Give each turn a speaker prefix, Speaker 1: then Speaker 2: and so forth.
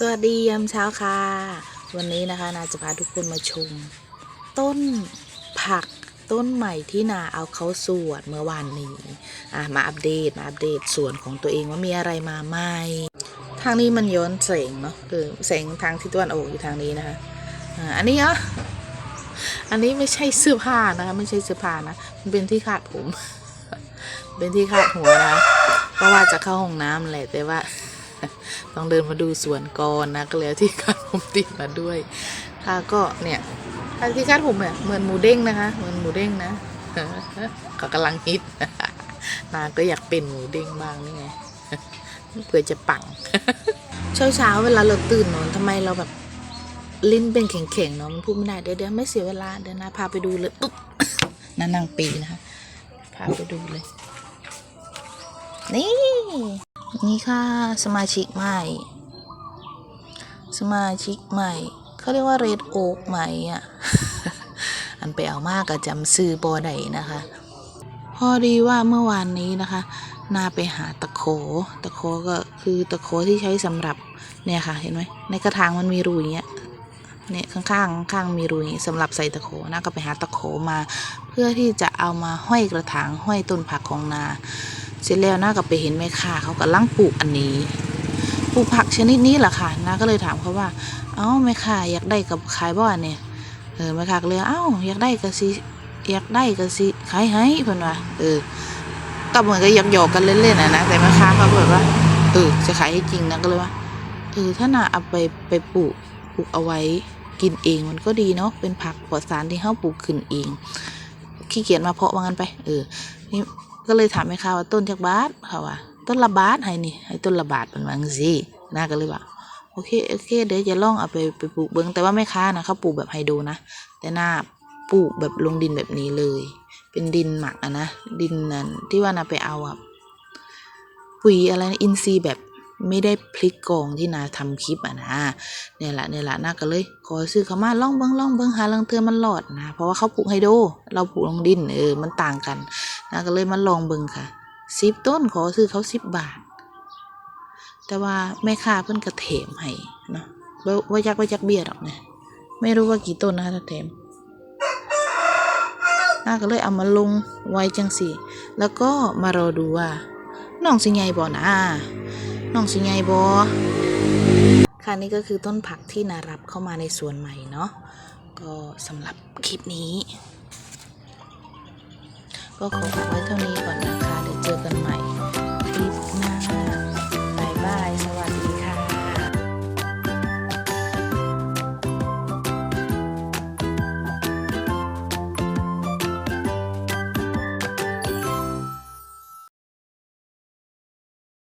Speaker 1: สวัสดียามเช้าค่ะ วันนี้นะคะนาจะพาทุกคนมาชม ต้นผักต้นใหม่ที่นาเอาเขาสวดเมื่อวานนี้อะมาอัปเดตมาอัปเดตสวนของตัวเองว่ามีอะไรมาใหม่ทางนี้มันย้อนแสงเนาะเออแสงทางทิศตะวันออกอยู่ทางนี้นะคะอ่าอันนี้เหรออันนี้ไม่ใช่เสื้อผ้านะคะไม่ใช่เสื้อผ้านะมันเป็นที่คาดผม เป็นที่คาดหัวนะเพราะว่าจะเข้าห้องน้ำแหละแต่ว่า ต้องเดินมาดูสวนก่อนนะก็เลยที่คาดผมติดมาด้วย ค่ะก็เนี่ยที่คาดผมเนี่ยเหมือนหมูเด้งนะคะ เหมือนหมูเด้งนะเขากำลังฮิตนาก็อยากเป็นหมูเด้งบ้างนี่ไงเพื่อจะปังเช้าเช้าๆเวลาเราตื่นนอนทำไมเราแบบลิ้นเป็นแข็งๆเนาะมันพูดไม่ได้เดี๋ยวเดี๋ยวไม่เสียเวลาเดี๋ยวนะพาไปดูเลยปุ๊บนั่นนางปีนะคะพาไปดูเลย นี่ นี่ค่ะสมาชิกใหม่ สมาชิกใหม่เขาเรียกว่าเรดโอ๊กใหม่อะ อันไปเอามากกับจำซื้อบอไดนะคะ พอดีว่าเมื่อวานนี้นะคะ นาไปหาตะโข ตะโขก็คือตะโขที่ใช้สำหรับเนี่ยค่ะ เห็นไหมในกระถางมันมีรูอย่างเงี้ยเนี่ยข้างๆข้างๆมีรูนี้สำหรับใส่ตะโขนาก็ไปหาตะโขมา เพื่อที่จะเอามาห้อยกระถางห้อยต้นผักของนา เสร็จแล้วนาก็ไปเห็นแม่ค้าเขากำลังปลูกอันนี้ปลูกผักชนิดนี้แหละค่ะน้าก็เลยถามเขาว่า เอ้าแม่ค้าอยากได้กับขายบ่อนเนี่ยเออแม่ค้าก็เลยเอ้าอยากได้ก็สิอยากได้ก็สิขายให้เพิ่อนว่าเออก็เหมือนกับหยอกหยอกๆกันเล่นๆนะนะแต่แม่ค้าเขาแบบว่าเออจะขายให้จริงนะก็เลยว่าเออถ้านาเอาไปไปปลูกปลูกเอาไว้กินเองมันก็ดีเนาะเป็นผักปลอดสารที่เฮาปลูกขึ้นเองขี้เกียจมาเพาะว่างั้นไป เออนี่ ก็เลยถามแม่ค้าว่าต้นจากบาทเขาว่าต้นละบาทให้นี่ให้ต้นละบาทเป็นว่าจังซี่นาก็เลยว่าโอเคโอเคเดี๋ยวจะลองเอาไปไปปลูกเบิ้งแต่ว่าแม่ค้านะเขาปลูกแบบไฮโดรนะ แต่หน้าปลูกแบบลงดินแบบนี้เลย เป็นดินหมักอะนะดินนั้นที่ว่านาไปเอาอะปุ๋ยอะไรนะอินทรีย์แบบไม่ได้พลิกกองที่นาทำคลิปอะนะเนี่ยแหละเนี่ยแหละนาก็เลยขอซื้อเขามาล่องเบิ้งล่องเบิ้งหาลังเทือมันหลอดนะเพราะว่าเขาปลูกไฮโดรเราปลูกลงดินเออมันต่างกัน นาก็เลยมาลองเบิ้งค่ะสิบต้นขอซื้อเขาสิบบาท แต่ว่าแม่ค้าเพิ่นกระเถมให้เนาะว่าว่ายักว่ายักเบียดอกเนี่ยไม่รู้ว่ากี่ต้นนะคะถ้าเถมน้าก็เลยเอามาลงไว้จังสี่ แล้วก็มารอดูว่าน้องสิไงบ่นะน้องสิไงบ่ค่ะนี่ก็คือต้นผักที่นารับเข้ามาในสวนใหม่เนาะก็สำหรับคลิปนี้ ก็ขอฝากไว้เท่านี้ก่อนนะคะ เดี๋ยวเจอกันใหม่